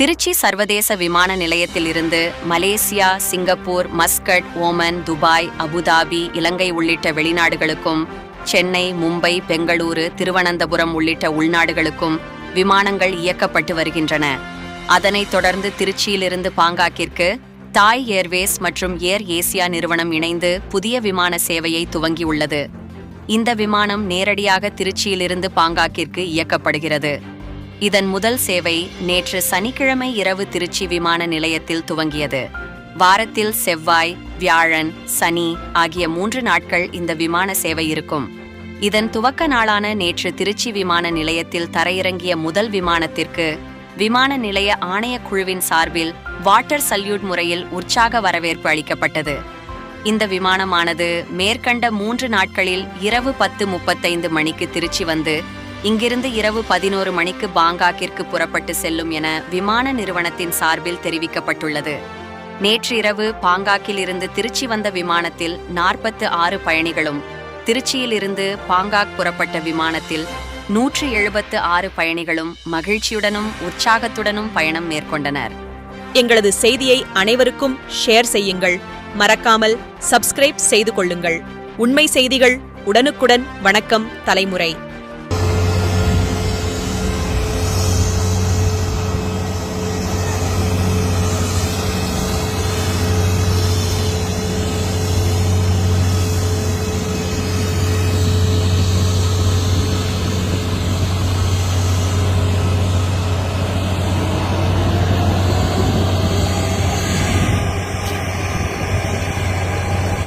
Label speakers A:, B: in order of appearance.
A: திருச்சி சர்வதேச விமான நிலையத்திலிருந்து Malaysia Singapore Muscat Oman Dubai Abu Dhabi Ilangai உள்ளிட்ட வெளிநாடுகளுக்கும் சென்னை மும்பை பெங்களூரு திருவனந்தபுரம் உள்ளிட்ட உள்நாடுகளுக்கும் விமானங்கள் இயக்கப்பட்டு வருகின்றன. அதனைத் தொடர்ந்து திருச்சியிலிருந்து பாங்காக்கிற்கு தாய் ஏர்வேஸ் மற்றும் ஏர் ஏசியா நிறுவனம் இணைந்து புதிய விமான சேவையை துவங்கியுள்ளது. இந்த விமானம் நேரடியாக திருச்சியிலிருந்து பாங்காக்கிற்கு இயக்கப்படுகிறது. இதன் முதல் சேவை நேற்று சனிக்கிழமை இரவு திருச்சி விமான நிலையத்தில் துவங்கியது. வாரத்தில் செவ்வாய் வியாழன் சனி ஆகிய மூன்று நாட்கள் இந்த விமான சேவை இருக்கும். இதன் துவக்க நாளான நேற்று திருச்சி விமான நிலையத்தில் தரையிறங்கிய முதல் விமானத்திற்கு விமான நிலைய ஆணையக் குழுவின் சார்பில் வாட்டர் சல்யூட் முறையில் உற்சாக வரவேற்பு அளிக்கப்பட்டது. இந்த விமானமானது மேற்கண்ட மூன்று நாட்களில் இரவு பத்து முப்பத்தைந்து மணிக்கு திருச்சி வந்து இங்கிருந்து இரவு பதினோரு மணிக்கு பாங்காக்கிற்கு புறப்பட்டு செல்லும் என விமான நிறுவனத்தின் சார்பில் தெரிவிக்கப்பட்டுள்ளது. நேற்று இரவு பாங்காக்கில் இருந்து திருச்சி வந்த விமானத்தில் நாற்பத்து ஆறு பயணிகளும் திருச்சியிலிருந்து பாங்காக் புறப்பட்ட விமானத்தில் நூற்று எழுபத்து ஆறு பயணிகளும் மகிழ்ச்சியுடனும் உற்சாகத்துடனும் பயணம் மேற்கொண்டனர்.
B: எங்களது செய்தியை அனைவருக்கும் ஷேர் செய்யுங்கள். மறக்காமல் சப்ஸ்கிரைப் செய்து கொள்ளுங்கள். உண்மை செய்திகள் உடனுக்குடன் வணக்கம் தலைமுறை.